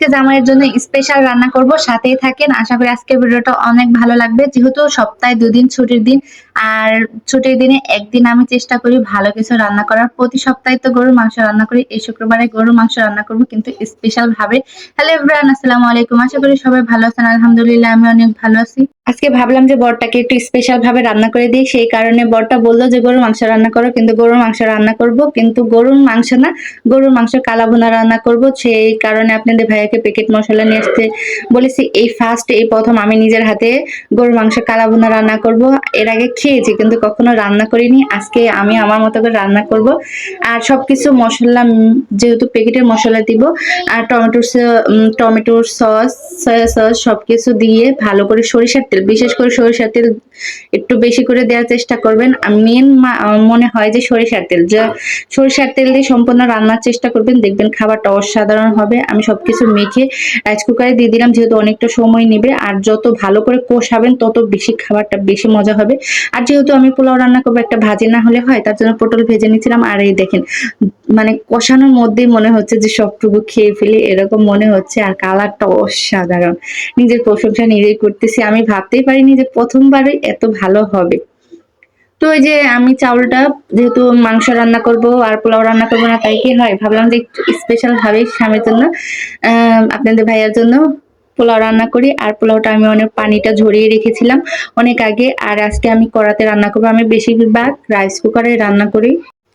আজকে জামাইয়ের জন্য স্পেশাল রান্না করব, সাথেই থাকেন। আশা করি আজকের ভিডিওটা অনেক ভালো লাগবে। যেহেতু সপ্তাহে দুদিন ছুটির দিন, আর ছুটির দিনে একদিন আমি চেষ্টা করি ভালো কিছু রান্না করার। প্রতি সপ্তাহে তো গরুর মাংস রান্না করি, এই শুক্রবারে গরুর মাংস রান্না করব কিন্তু স্পেশাল ভাবে। হ্যালো এভরিওয়ান আসসালামু আলাইকুম। আশা করি সবাই ভালো আছেন। আলহামদুলিল্লাহ, আমি অনেক ভালো আছি। আজকে ভাবলাম যে বরটাকে একটু স্পেশাল ভাবে রান্না করে দিই, সেই কারণে বরটা বলল যে গরুর মাংস রান্না করো, কিন্তু গরুর মাংস রান্না করব, কিন্তু গরুর মাংস না, গরুর মাংস কালা ভুনা রান্না করব, সেই কারণে আপনাদের ভাইয়াকে প্যাকেট মশলা নিয়ে আসতে বলেছি। এই ফার্স্ট এই প্রথম আমি নিজের হাতে গরুর মাংস কালা ভুনা রান্না করব। এর আগে খেয়েছি, কিন্তু কখনো রান্না করিনি। আজকে আমি আমার মতো করে রান্না করব। আর সবকিছু মশলা যেহেতু প্যাকেটের মশলা দিব, আর টমেটোর টমেটোর সস, সয়া সস সবকিছু দিয়ে ভালো করে সরিষার তেল বিশেষ করে সরিষার তেল একটু বেশি করে দেওয়ার চেষ্টা করবেন। মেন মনে হয় যে সরিষার তেল, যা সরিষার তেল দিয়ে সম্পূর্ণ রান্নার চেষ্টা করবেন, দেখবেন খাবারটা অসাধারণ হবে। আমি সবকিছু মেখে রাইস কুকারে দিয়ে দিলাম, যেহেতু অনেকটা সময় নেবে। আর যত ভালো করে কষাবেন, তত বেশি খাবারটা বেশি মজা হবে। আর যেহেতু আমি পোলাও রান্না করব, একটা ভাজি না হলে হয়, তার জন্য পটল ভেজে নিয়েছিলাম। আর এই দেখেন মানে কষানোর মধ্যেই মনে হচ্ছে যে সবটুকু খেয়ে ফেলি, এরকম মনে হচ্ছে। আর কালারটা অসাধারণ। নিজের প্রশংসা নিজেই করতেছি। আমি ভাবতেই পারিনি যে প্রথমবারই এত ভালো হবে। তো এই যে আমি চাউলটা, যেহেতু মাংস রান্না করব আর পোলাও রান্না করব না, তাই কি হয়? ভাবলাম যে একটু স্পেশাল ভাবে স্বামীর জন্য আপনাদের ভাইয়ার জন্য পোলাও রান্না করি। আর পোলাওটা আমি অনেক পানিটা ঝরিয়ে রেখেছিলাম অনেক আগে। আর আজকে আমি কড়াতে রান্না করব। আমি বেশিরভাগ রাইস কুকারে রান্না করি।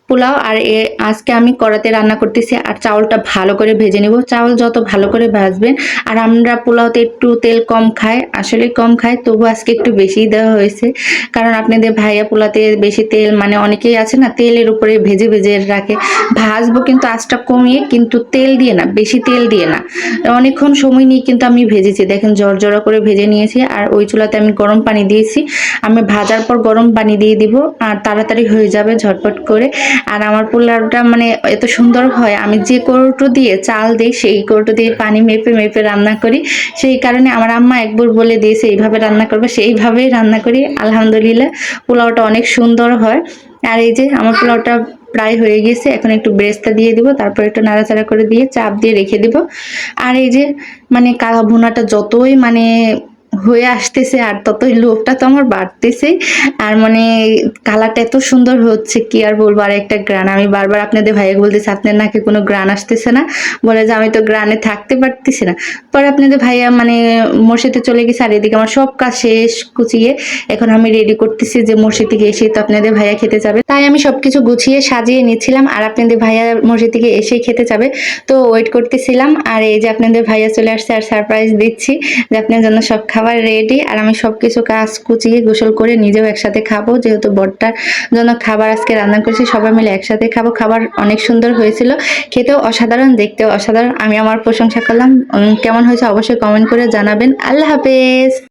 পোলাও আর এ, আজকে আমি কড়াতে রান্না করতেছি আর চাউলটা ভালো করে ভেজে নেব। চাউল যত ভালো করে ভাজবেন, আর আমরা পোলাওতে একটু তেল কম খাই, আসলে কম খাই, তবু আজকে একটু বেশি দেওয়া হয়েছে। কারণ আপনাদের ভাইয়া পোলাতে বেশি তেল মানে অনেকেই আছে না, তেলের উপরে ভেজে ভেজে রাখে। ভাজবো কিন্তু আঁচটা কমিয়ে, কিন্তু তেল দিয়ে না, বেশি তেল দিয়ে না। অনেকক্ষণ সময় নিয়ে কিন্তু আমি ভেজেছি। দেখেন জড়জড়া করে ভেজে নিয়েছি, আর ওই চুলাতে আমি গরম পানি দিয়েছি। আমি ভাজার পর গরম পানি দিয়ে দিব, আর তাড়াতাড়ি হয়ে যাবে ঝটপট করে। আর আমার পোলাওটা মানে এত সুন্দর হয়। আমি যে কৌটো দিয়ে চাল দিই, সেই কৌটো দিয়ে পানি মেপে মেপে রান্না করি। সেই কারণে আমার আম্মা একবার বলে দিয়েছে, এইভাবে রান্না করবে। সেইভাবেই রান্না করি। আলহামদুলিল্লাহ, পোলাওটা অনেক সুন্দর হয়। আর এই যে আমার পোলাওটা প্রায় হয়ে গেছে এখন একটু ব্রেস্তা দিয়ে দিব, তারপর একটু নাড়াচাড়া করে দিয়ে চাপ দিয়ে রেখে দিব। আর এই যে মানে কালা ভুনাটা যতই মানে হয়ে আসতেছে আর ততই লোভটা তো আমার বাড়তেছে। আর মানে কালারটা এত সুন্দর হচ্ছে, কি আর বলব? আর একটা গ্রান, আমি বারবার আপনাদের ভাইয়া বলতেছি, আপনার নাকি কোনো গ্রান আসতেছে না? বলে যে, আমি তো গ্রানে থাকতে পারতেছি না। পরে আপনাদের ভাইয়া মানে মসজিদে চলে গেছে, আর এদিকে আমার সব কাজ শেষ কুচিয়ে এখন আমি রেডি করতেছি যে, মসজিদ থেকে এসে তো আপনাদের ভাইয়া খেতে যাবে। তাই আমি সবকিছু গুছিয়ে সাজিয়ে নিচ্ছিলাম, আর আপনাদের ভাইয়া মসজিদ থেকে এসেই খেতে যাবে। তো ওয়েট করতেছিলাম, আর এই যে আপনাদের ভাইয়া চলে আসছে, আর সারপ্রাইজ দিচ্ছি যে, আপনার জন্য সব খাবার রেডি আর আমি সবকিছু কাজ কুচিয়ে গোসল করে নিজেও একসাথে খাব। যেহেতু বরটার জন্য খাবার আজকে রান্না করেছি, সবাই মিলে একসাথে খাব। খাবার অনেক সুন্দর হয়েছিল। খেতেও অসাধারণ, দেখতেও অসাধারণ। আমি আমার প্রশংসা করলাম। কেমন হয়েছে অবশ্যই কমেন্ট করে জানাবেন। আল্লাহ হাফেজ!